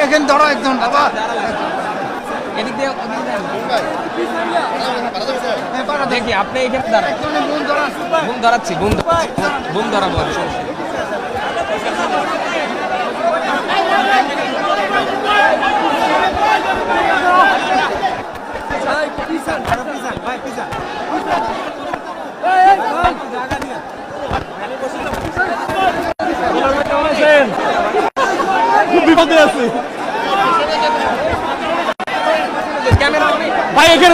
এখানে ধরো একজন বাবা এদিক দিয়ে দেখি আপনি এখানে দাঁড়ান ধরা বুম ধরাচ্ছি বুম বুম ধরাবো সমস্যা নেই। খুব বিপদে আছি ক্যামেরা অনেক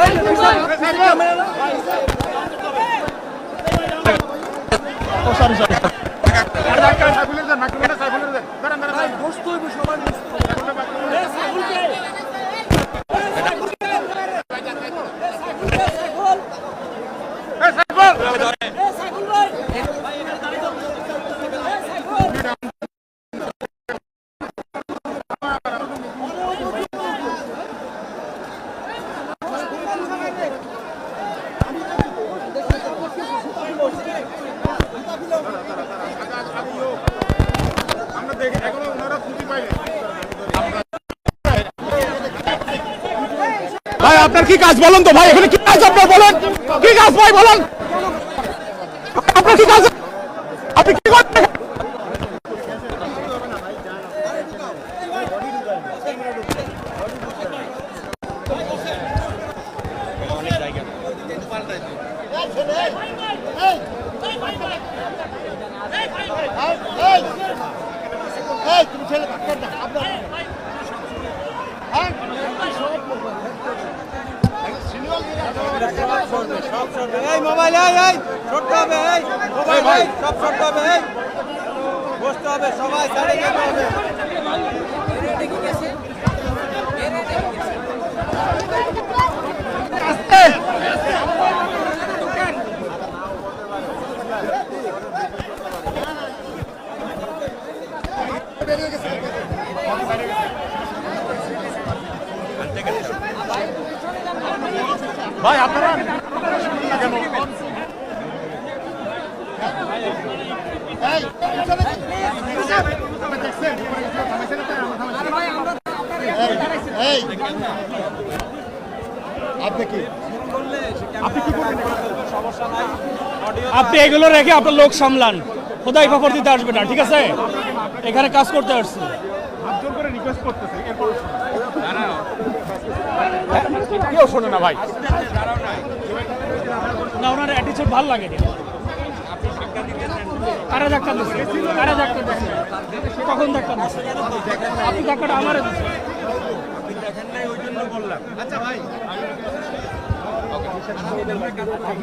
দাঁড়ান বোম দেন, বোম দেন, বোম দেন, বোম দেন, বোম দেন। মোবাইল এই ভাই এই মোবাইল ও, sorry, sorry. ভাই আপনার কি কাজ বলেন তো ভাই? এখানে কি কাজ আপনার বলেন? কি কাজ ভাই বলেন? আপনার কি কাজ এই মোবাইল এই এই ছড়তে হবে এই মোবাইল এই সব ছড়তে হবে এই। বসতে হবে সবাই সাইডে যেতে হবে আপনি এগুলো রেখে আপনার লোক সামলান। খোদাই খবর দিতে আসবে না ঠিক আছে? এখানে কাজ করতে আসছি। কেউ শোনে না ভাই। না ওনার অ্যাটিচিউড ভালো লাগে কারা ধাক্কা দিচ্ছে? কারা ধাক্কা দিচ্ছে? কখন ধাক্কা দিচ্ছে? আপনি ধাক্কাটা আমারে দিচ্ছে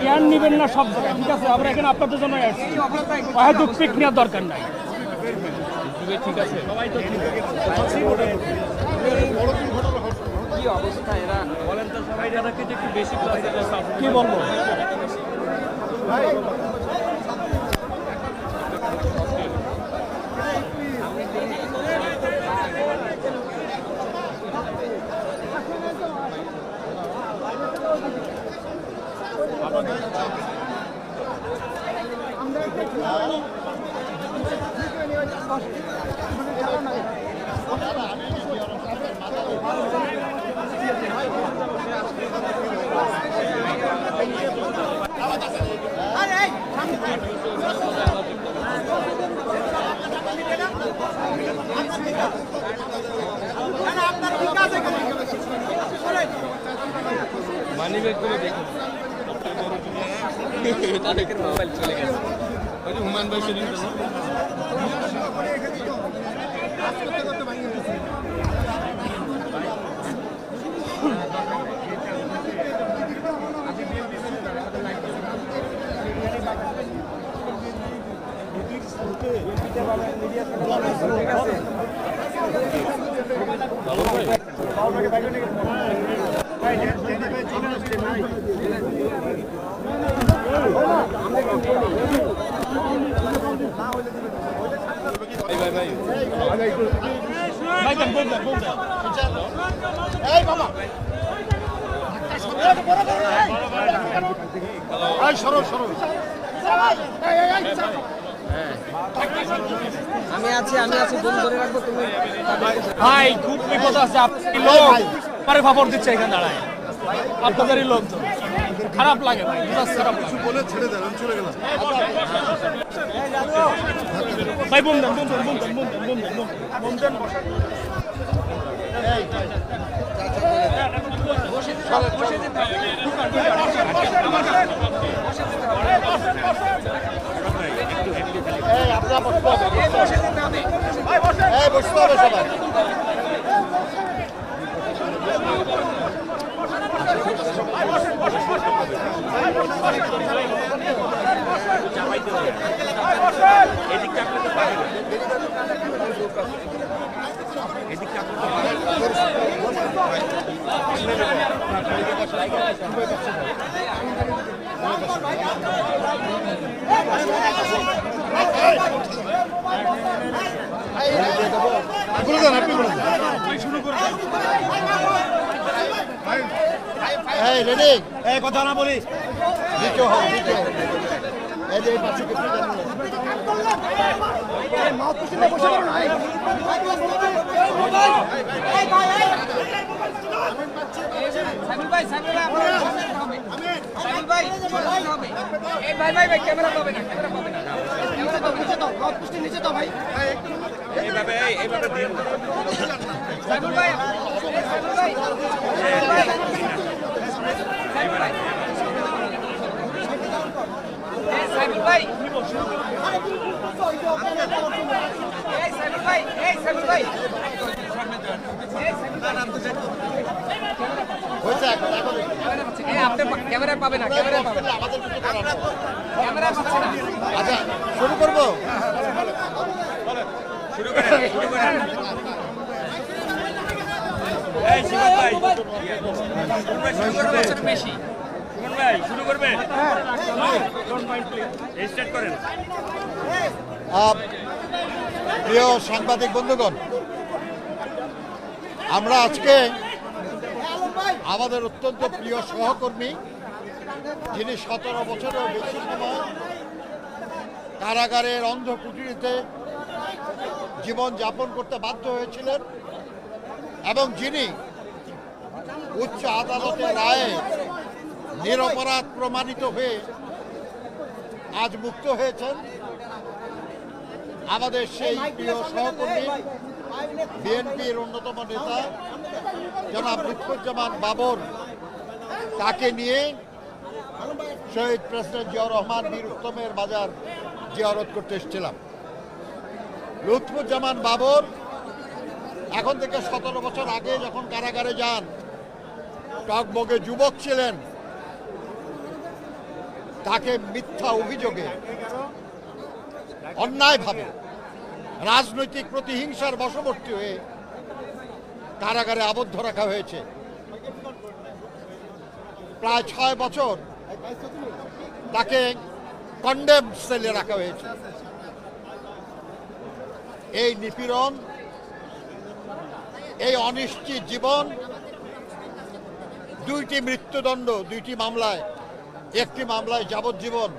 জ্ঞান নিবেন না সব জায়গায়। ঠিক আছে আমরা এখানে আপনাদের জন্য আসছি। হয়তো পিক নেওয়ার দরকার নাই। ঠিক আছে সবাই তো ঠিক আছে। কি অবস্থা এরা বলেন তো সবাই এরাকে একটু বেশি কি বলব? মানি করে দেখুন। তাদেরকে মোবাইল চলে গেছে তো ভাই আমি আছি আমি আছি বন্ধু ধরে রাখব তুমি। ভাই খুব বিপদ আছে আপনি লোক। পরে খবর দিচ্ছে এখানে দাঁড়ায়। আপনাদেরই লোক খারাপ লাগে ভাই খারাপ লাগে বলে ছেড়ে দেন আমি চলে গেলাম। ভাই বোন দেন বোন দেন এই বসতে হবে সবাই। বলে দেন আপনি বলে দেন এই রেডি। এই কথা না বলিস। দ্বিতীয় হোক দ্বিতীয়। এই যে এই পাশে কিছু জানি না। সাইবুল ভাই সাইবুল ভাই আপনার বসে থাকতে হবে সাইবুল ভাই বসে এই ভাই ভাই ভাই ক্যামেরা পাবে না ক্যামেরা পাবে না ক্যামেরা পাবে নিচে দাও মাউথপিসটি নিচে দাও ভাই এইভাবে এইভাবে দিন সাইবুল ভাই। সাইবুল ভাই। সাইবুল ভাই সাইবুল ভাই এই সাইবুল ভাই এই সাইবুল ভাই এই সাইবুল ভাই এই সাইবুল ভাই হয়েছে এখন এখন এই আপনি ক্যামেরা পাবে না পাবে না। ক্যামেরা পাচ্ছে না আচ্ছা শুরু করব শুরু স্টার্ট করেন আহ, প্রিয় সাংবাদিক বন্ধুগণ আমরা আজকে আমাদের অত্যন্ত প্রিয় সহকর্মী যিনি সতেরো বছরের বেশি সময় কারাগারের অন্ধ কুটিরিতে জীবন যাপন করতে বাধ্য হয়েছিলেন এবং যিনি উচ্চ আদালতের রায়ে নিরপরাধ প্রমাণিত হয়ে আজ মুক্ত হয়েছেন, আমাদের সেই প্রিয় সহকর্মী, বিএনপির অন্যতম নেতা, জনাব লুৎফুজ্জামান বাবর। তাকে নিয়ে শহীদ প্রেসিডেন্ট জিয়াউর রহমান, বীর উত্তমের বাজার জিয়ারত করতে এসেছিলাম। লুৎফুজ্জামান বাবর এখন থেকে সতেরো বছর আগে যখন কারাগারে যান, টকবগে যুবক ছিলেন। তাকে মিথ্যা অভিযোগে অন্যায়ভাবে রাজনৈতিক প্রতিহিংসার বশবর্তী হয়ে কারাগারে আবদ্ধ রাখা হয়েছে। প্রায় ছয় বছর তাকে কন্ডেম সেলে রাখা হয়েছে। এই নিপীড়ন এই অনিশ্চিত জীবন, দুইটি মৃত্যুদণ্ড, দুইটি মামলায়, একটি মামলায় যাবজ্জীবন।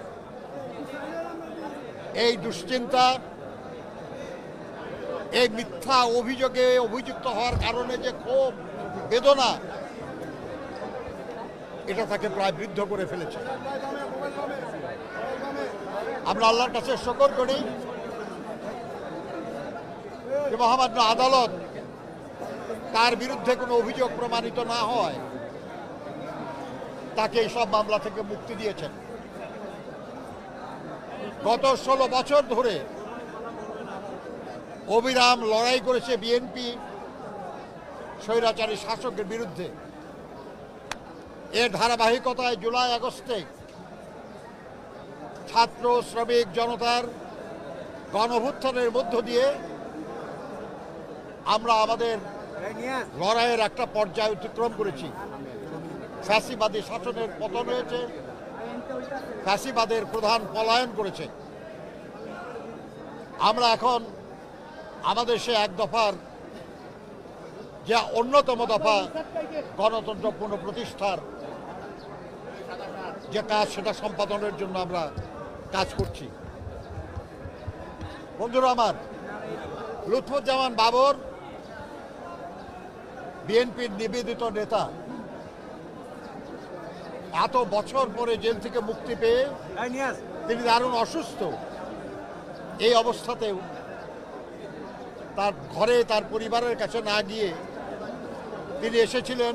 এই দুশ্চিন্তা, এই মিথ্যা অভিযোগে অভিযুক্ত হওয়ার কারণে যে ক্ষোভ, বেদনা, এটা তাকে প্রায় বৃদ্ধ করে ফেলেছে। আমরা আল্লাহর কাছে শকর করি যে মহামান্য আদালত তার বিরুদ্ধে কোনো অভিযোগ প্রমাণিত না হয় তাকে সব মামলা থেকে মুক্তি দিয়েছেন। গত ষোলো বছর ধরে অবিরাম লড়াই করেছে বিএনপি, স্বৈরাচারী শাসকের বিরুদ্ধে। এর ধারাবাহিকতায় জুলাই আগস্টে ছাত্র, শ্রমিক, জনতার গণভুত্থানের মধ্য দিয়ে আমরা আমাদের লড়াইয়ের একটা পর্যায় অতিক্রম করেছি। ফ্যাসিবাদী শাসনের পতন হয়েছে। ফ্যাসিবাদের প্রধান পলায়ন করেছে। আমরা এখন আমাদের সে এক দফার যে অন্যতম দফা গণতন্ত্র পুনঃপ্রতিষ্ঠার যে কাজ, সেটা সম্পাদনের জন্য আমরা কাজ করছি। বন্ধুরা আমার, লুৎফুজ্জামান বাবর বিএনপির নিবেদিত নেতা। এত বছর পরে জেল থেকে মুক্তি পেয়ে তিনি দারুণ অসুস্থ। এই অবস্থাতেও তার ঘরে তার পরিবারের কাছে না গিয়ে তিনি এসেছিলেন।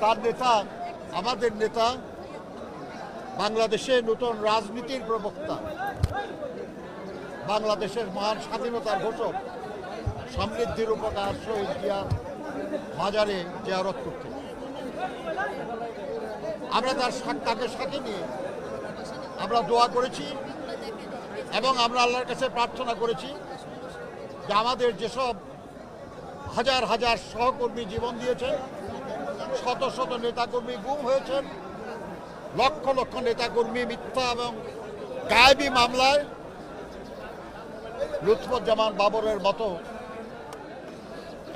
তার নেতা আমাদের নেতা বাংলাদেশে নতুন রাজনীতির প্রবক্তা বাংলাদেশের মহান স্বাধীনতার ঘোষক সমৃদ্ধির উপকার শহীদ জিয়ার বাজারে জিয়ারত করতে। আমরা তার তাকে সাথে নিয়ে আমরা দোয়া করেছি এবং আমরা আল্লাহর কাছে প্রার্থনা করেছি যে আমাদের যেসব হাজার হাজার সহকর্মী জীবন দিয়েছেন, শত শত নেতাকর্মী গুম হয়েছেন, লক্ষ লক্ষ নেতাকর্মী মিথ্যা এবং গায়েবী মামলায় লুৎফুজ্জামান বাবরের মতো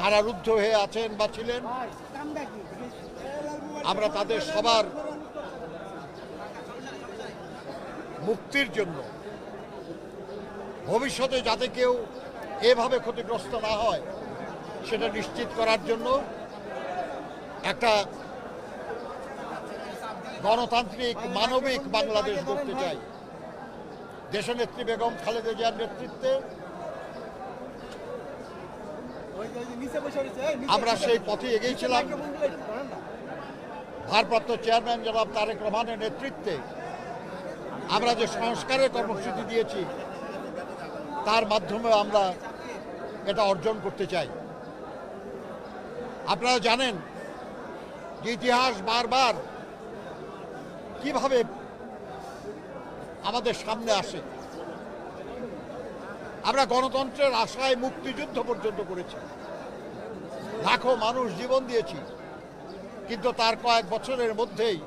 কারারুদ্ধ হয়ে আছেন বা ছিলেন, আমরা তাদের সবার মুক্তির জন্য, ভবিষ্যতে যাতে কেউ এভাবে ক্ষতিগ্রস্ত না হয়, সেটা নিশ্চিত করার জন্য একটা গণতান্ত্রিক মানবিক বাংলাদেশ গড়তে চাই। দেশনেত্রী বেগম খালেদা জিয়ার নেতৃত্বে আমরা সেই পথে এগিয়েছিলাম ভারপ্রাপ্ত চেয়ারম্যান জনাব তারেক রহমানের নেতৃত্বে আমরা যে সংস্কারের কর্মসূচি দিয়েছি, তার মাধ্যমে আমরা এটা অর্জন করতে চাই। আপনারা জানেন যে ইতিহাস বারবার কীভাবে আমাদের সামনে আসে। আমরা গণতন্ত্রের আশায় মুক্তিযুদ্ধ পর্যন্ত করেছি। লাখো মানুষ জীবন দিয়েছি, কিন্তু তার কয়েক বছরের মধ্যেই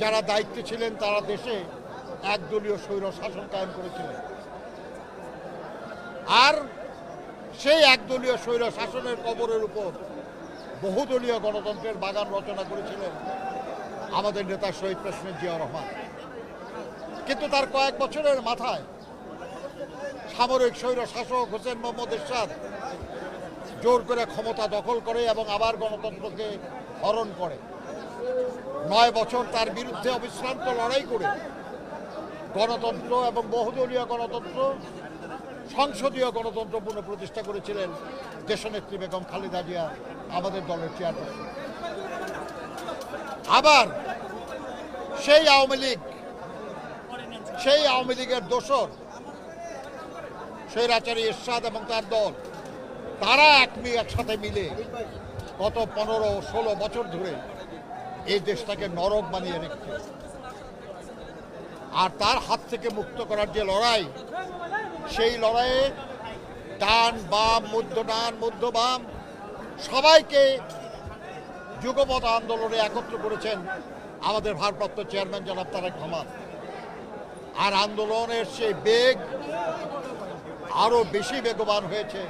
যারা দায়িত্বে ছিলেন তারা দেশে একদলীয় স্বৈর শাসন কায়েম করেছিলেন। আর সেই একদলীয় স্বৈর শাসনের কবরের উপর বহুদলীয় গণতন্ত্রের বাগান রচনা করেছিলেন আমাদের নেতা শহীদ প্রেসিডেন্ট জিয়া রহমান। কিন্তু তার কয়েক বছরের মাথায় সামরিক স্বৈর শাসক হোসেন মোহাম্মদ এরশাদ জোর করে ক্ষমতা দখল করে এবং আবার গণতন্ত্রকে হরণ করে। নয় বছর তার বিরুদ্ধে অবিশ্রান্ত লড়াই করে গণতন্ত্র এবং বহুদলীয় গণতন্ত্র, সংসদীয় গণতন্ত্র পুনঃপ্রতিষ্ঠা করেছিলেন দেশনেত্রী বেগম খালেদা জিয়া, আমাদের দলের চেয়ারপারসন। আবার সেই আওয়ামী লীগ, সেই আওয়ামী লীগের দোসর স্বৈরাচারী এরশাদ এবং তার দল, তারা এক একসাথে মিলে গত পনেরো, ষোলো বছর ধরে এই দেশটাকে নরক বানিয়ে রেখেছে। আর তার হাত থেকে মুক্ত করার যে লড়াই, সেই লড়াইয়ে ডান বাম, মধ্য ডান, মধ্য বাম, সবাইকে যুগপথ আন্দোলনে একত্র করেছেন আমাদের ভারপ্রাপ্ত চেয়ারম্যান জনাব তারেক রহমান। আর আন্দোলনের সেই বেগ আরও বেশি বেগবান হয়েছে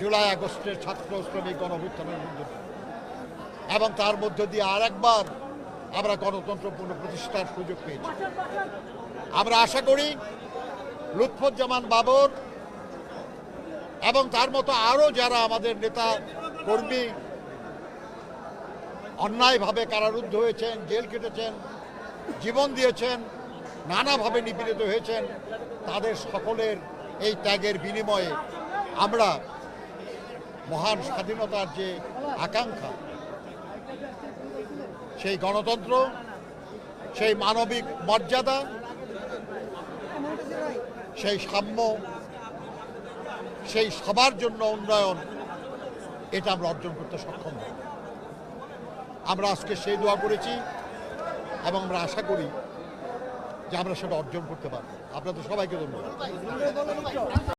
জুলাই আগস্টের ছাত্র শ্রমিক গণভুত্থানের মধ্য এবং তার মধ্য দিয়ে আর একবার আমরা গণতন্ত্র পুনঃপ্রতিষ্ঠার সুযোগ পেয়েছি। আমরা আশা করি লুৎফুজ্জামান বাবর এবং তার মতো আরও যারা আমাদের নেতা কর্মী অন্যায়ভাবে কারারুদ্ধ হয়েছেন, জেল কেটেছেন জীবন দিয়েছেন, নানাভাবে নিপীড়িত হয়েছেন, তাদের সকলের এই ত্যাগের বিনিময়ে আমরা মহান স্বাধীনতার যে আকাঙ্ক্ষা, সেই গণতন্ত্র, সেই মানবিক মর্যাদা, সেই সাম্য, সেই সবার জন্য উন্নয়ন, এটা আমরা অর্জন করতে সক্ষম হব। আমরা আজকে সেই দোয়া করেছি এবং আমরা আশা করি যে আমরা সেটা অর্জন করতে পারব। আপনাদের সবাইকে ধন্যবাদ।